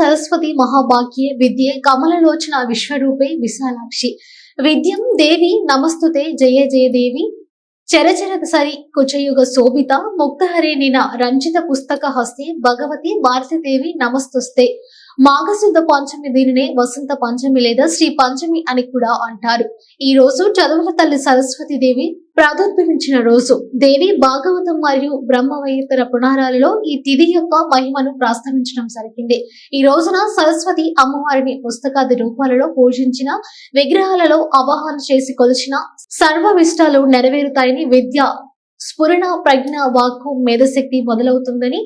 సరస్వతి మహాభాగ్యే విద్యే కమలలోచన విశ్వరూపే విశాలాక్షి. విద్యం దేవి నమస్తుతే జయ జయ దేవి. చరచర సరి కుచయుగ శోభిత ముక్తహరేణిన రంజిత పుస్తక హస్తే భగవతి భారతీదేవి నమస్తుస్తే మాఘశుద్ధ పంచమి దీనినే వసంత పంచమి లేదా శ్రీ పంచమి అని కూడా అంటారు. ఈ రోజు చదువుల తల్లి సరస్వతి దేవి ప్రాదుర్భవించిన రోజు. దేవి భాగవతం మరియు బ్రహ్మవైతర పునారాలలో ఈ తిథి యొక్క మహిమను ప్రస్తావించడం జరిగింది. ఈ రోజున సరస్వతి అమ్మవారిని పుస్తకాది రూపాలలో పూజించిన విగ్రహాలలో అవగాహన చేసి కొలిచిన సర్వవిష్టాలు నెరవేరుతాయని విద్య స్ఫురణ ప్రజ్ఞ వాక్కు మేధశక్తి మొదలవుతుందని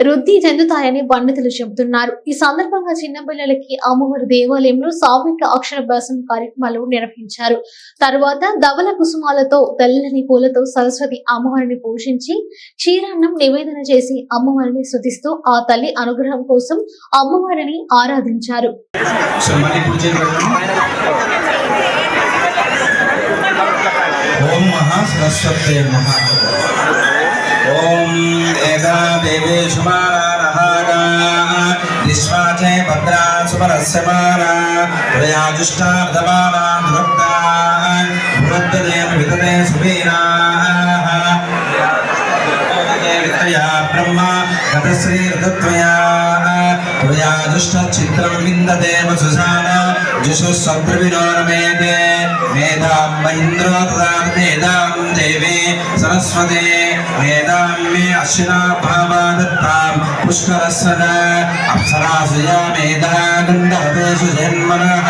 వృద్ధి చెందుతాయని పండితులు చెబుతున్నారు. ఈ సందర్భంగా చిన్నపిల్లలకి అమ్మవారి దేవాలయంలో సామూహిక అక్షరాభ్యాసం కార్యక్రమాలు నిర్వహించారు. తర్వాత ధవల కుసుమాలతో తెల్లని పూలతో సరస్వతి అమ్మవారిని పూజించి క్షీరాన్నం నివేదన చేసి అమ్మవారిని శుతిస్తూ ఆ తల్లి అనుగ్రహం కోసం అమ్మవారిని ఆరాధించారు. ఓం మహా సరస్వతే निष्पाचे भद्रा सुमरस्य माना हृदयाजुष्टार्धमाना धृप्ता भुरद्दने विदने सुवीराः वित्तया ब्रह्मा गतश्री ऋतत्वया हृदयाजुष्टचित्रं विन्दते वसुसाना जुषुः सद्रविनो रमेते महीन्द्रो ददात् मेधां देवी सरस्वती मेधां मे अश्विना भावा दत्तां पुष्करस्वद अप्सरासुया मेधा गन्धर्वेषु जन्मनः।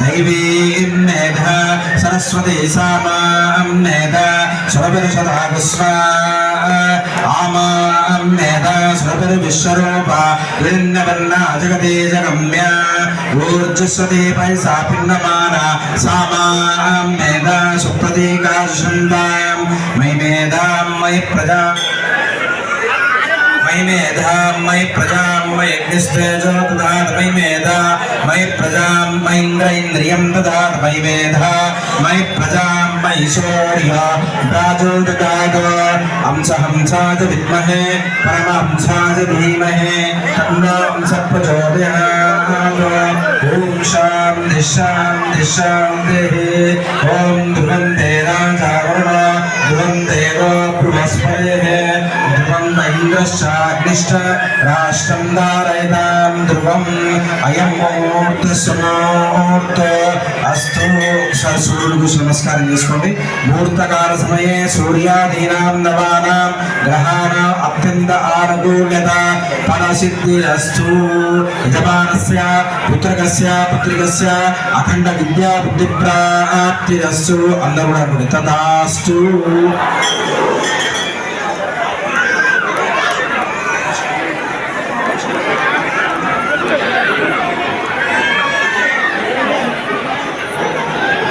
दैवीं मेधा, सरस्वती सा माँ मेधा आमां అహం నేత సృపతి విశ్వరూప లిన్నవర్ణ జగతే జగమ్య ఊర్జస్వతి పై సా పిండమాన సామాహం నేత సుప్రతీకాశుందాం మై మేధాం మై ప్రజా मयि मेधा मयि प्रजां मयि अग्निस्तेजो ददात् मेधा मयि प्रजां मयीन्द्र इन्द्रियं ददात् मयि मेधा मयि प्रजां मयि शौर्य राजो ददात् हंसहंसाय विद्महे परमहंसाय धीमहि तन्नो हंसः प्रचोदयात् ॐ शान्तिः ॐ इन्द्रश्चाग्निश्च राष्ट्रं धारयतां ध्रुवम् अयं ముహూర్తస్యముహూర్త అస్తు ఒకసారి సూర్యుడికి నమస్కారం చేసుకోండి ముహూర్తకాల సమయే సూర్యాదీనాం నవానాం గ్రహాణాం అత్యంత ఆనుకూల్యత ఫలసిద్ధి అస్తు యజమానస్య పుత్రకస్య పుత్రికస్య అఖండ విద్యా బుద్ధి ప్రాప్తిరస్సు అందరూ కూడా అనుకోండి తదాస్తు